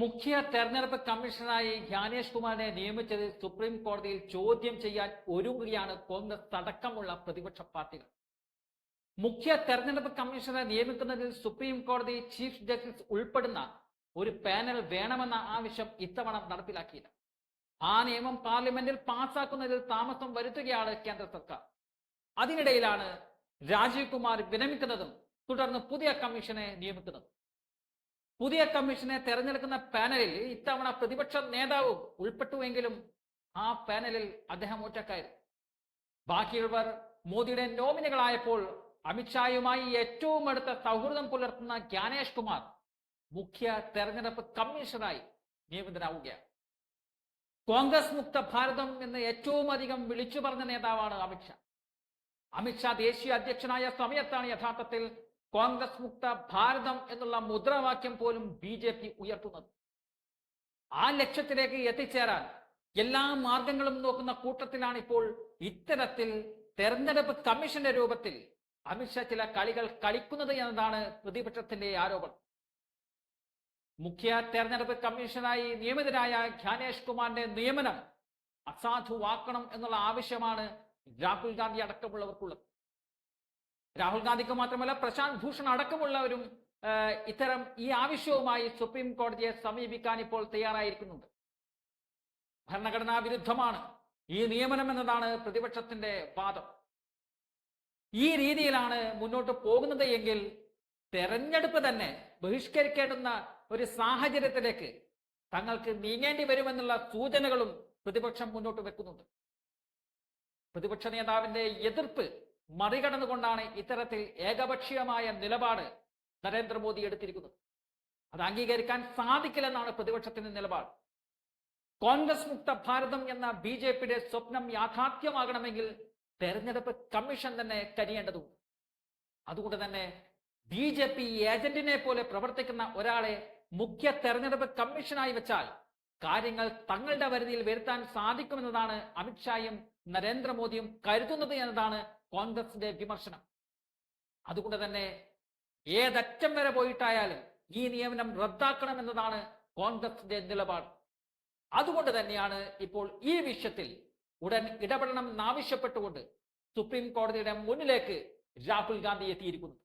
മുഖ്യ തെരഞ്ഞെടുപ്പ് കമ്മീഷണറായി ജ്ഞാനേഷ് കുമാറിനെ നിയമിച്ചത് സുപ്രീം കോടതിയിൽ ചോദ്യം ചെയ്യാൻ ഒരുങ്ങുകയാണ് കോൺഗ്രസ് അടക്കമുള്ള പ്രതിപക്ഷ പാർട്ടികൾ. മുഖ്യ തെരഞ്ഞെടുപ്പ് കമ്മീഷണറെ നിയമിക്കുന്നതിൽ സുപ്രീം കോടതി ചീഫ് ജസ്റ്റിസ് ഉൾപ്പെടുന്ന ഒരു പാനൽ വേണമെന്ന ആവശ്യം ഇത്തവണ നടപ്പിലാക്കിയില്ല. ആ നിയമം പാർലമെന്റിൽ പാസാക്കുന്നതിൽ താമസം വരുത്തുകയാണ് കേന്ദ്ര സർക്കാർ. അതിനിടയിലാണ് രാജീവ് കുമാർ വിരമിക്കുന്നതും തുടർന്ന് പുതിയ കമ്മീഷനെ നിയമിക്കുന്നതും. പുതിയ കമ്മീഷനെ തെരഞ്ഞെടുക്കുന്ന പാനലിൽ ഇത്തവണ പ്രതിപക്ഷ നേതാവും ഉൾപ്പെട്ടുവെങ്കിലും ആ പാനലിൽ അദ്ദേഹം ഒറ്റക്കായി. ബാക്കിയുള്ളവർ മോദിയുടെ നോമിനികളായപ്പോൾ അമിത്ഷായുമായി ഏറ്റവും അടുത്ത സൗഹൃദം പുലർത്തുന്ന ജ്ഞാനേഷ് കുമാർ മുഖ്യ തെരഞ്ഞെടുപ്പ് കമ്മീഷണറായി നിയമിതനാവുകയാണ്. കോൺഗ്രസ് മുക്ത ഭാരതം എന്ന് ഏറ്റവും അധികം വിളിച്ചു പറഞ്ഞ നേതാവാണ് അമിത്ഷാ. അമിത്ഷാ ദേശീയ അധ്യക്ഷനായ സമയത്താണ് യഥാർത്ഥത്തിൽ കോൺഗ്രസ് മുക്ത ഭാരതം എന്നുള്ള മുദ്രാവാക്യം പോലും ബി ജെ പി ഉയർത്തുന്നത്. ആ ലക്ഷ്യത്തിലേക്ക് എത്തിച്ചേരാൻ എല്ലാ മാർഗങ്ങളും നോക്കുന്ന കൂട്ടത്തിലാണ് ഇപ്പോൾ ഇത്തരത്തിൽ തെരഞ്ഞെടുപ്പ് കമ്മീഷന്റെ രൂപത്തിൽ അമിത്ഷാ ചില കളികൾ കളിക്കുന്നത് എന്നതാണ് പ്രതിപക്ഷത്തിന്റെ ആരോപണം. മുഖ്യ തെരഞ്ഞെടുപ്പ് കമ്മീഷനായി നിയമിതരായ ജ്ഞാനേഷ് കുമാറിന്റെ നിയമനം അസാധുവാക്കണം എന്നുള്ള ആവശ്യമാണ് രാഹുൽ ഗാന്ധി അടക്കമുള്ളവർക്കുള്ളത്. രാഹുൽ ഗാന്ധിക്ക് മാത്രമല്ല പ്രശാന്ത് ഭൂഷൺ അടക്കമുള്ളവരും ഇത്തരം ഈ ആവശ്യവുമായി സുപ്രീം കോടതിയെ സമീപിക്കാൻ ഇപ്പോൾ തയ്യാറായിരിക്കുന്നുണ്ട് ഭരണഘടനാ വിരുദ്ധമാണ്. ഈ നിയമനം എന്നതാണ് പ്രതിപക്ഷത്തിന്റെ വാദം. ഈ രീതിയിലാണ് മുന്നോട്ട് പോകുന്നത് എങ്കിൽ തെരഞ്ഞെടുപ്പ് തന്നെ ബഹിഷ്കരിക്കേണ്ടുന്ന ഒരു സാഹചര്യത്തിലേക്ക് തങ്ങൾക്ക് നീങ്ങേണ്ടി വരുമെന്നുള്ള സൂചനകളും പ്രതിപക്ഷം മുന്നോട്ട് വെക്കുന്നുണ്ട്. പ്രതിപക്ഷ നേതാവിന്റെ എതിർപ്പ് മറികടന്നുകൊണ്ടാണ് ഇത്തരത്തിൽ ഏകപക്ഷീയമായ നിലപാട് നരേന്ദ്രമോദി എടുത്തിരിക്കുന്നത്. അത് അംഗീകരിക്കാൻ സാധിക്കില്ലെന്നാണ് പ്രതിപക്ഷത്തിന്റെ നിലപാട്. കോൺഗ്രസ് മുക്ത ഭാരതം എന്ന ബി ജെ പിയുടെ സ്വപ്നം യാഥാർത്ഥ്യമാകണമെങ്കിൽ തെരഞ്ഞെടുപ്പ് കമ്മീഷൻ തന്നെ കരിയേണ്ടതുണ്ട് അതുകൊണ്ട് തന്നെ ബി ജെ പി ഏജന്റിനെ പോലെ പ്രവർത്തിക്കുന്ന ഒരാളെ മുഖ്യ തെരഞ്ഞെടുപ്പ് കമ്മീഷനായി വെച്ചാൽ കാര്യങ്ങൾ തങ്ങളുടെ പരിധിയിൽ വരുത്താൻ സാധിക്കുമെന്നതാണ് അമിത്ഷായും നരേന്ദ്രമോദിയും കരുതുന്നത് എന്നതാണ് കോൺഗ്രസിന്റെ വിമർശനം. അതുകൊണ്ട് തന്നെ ഏതറ്റം വരെ പോയിട്ടായാലും ഈ നിയമനം റദ്ദാക്കണം എന്നതാണ് കോൺഗ്രസിന്റെ നിലപാട്. അതുകൊണ്ട് തന്നെയാണ് ഇപ്പോൾ ഈ വിഷയത്തിൽ ഉടൻ ഇടപെടണം എന്നാവശ്യപ്പെട്ടുകൊണ്ട് സുപ്രീം കോടതിയുടെ മുന്നിലേക്ക് രാഹുൽ ഗാന്ധി എത്തിയിരിക്കുന്നത്.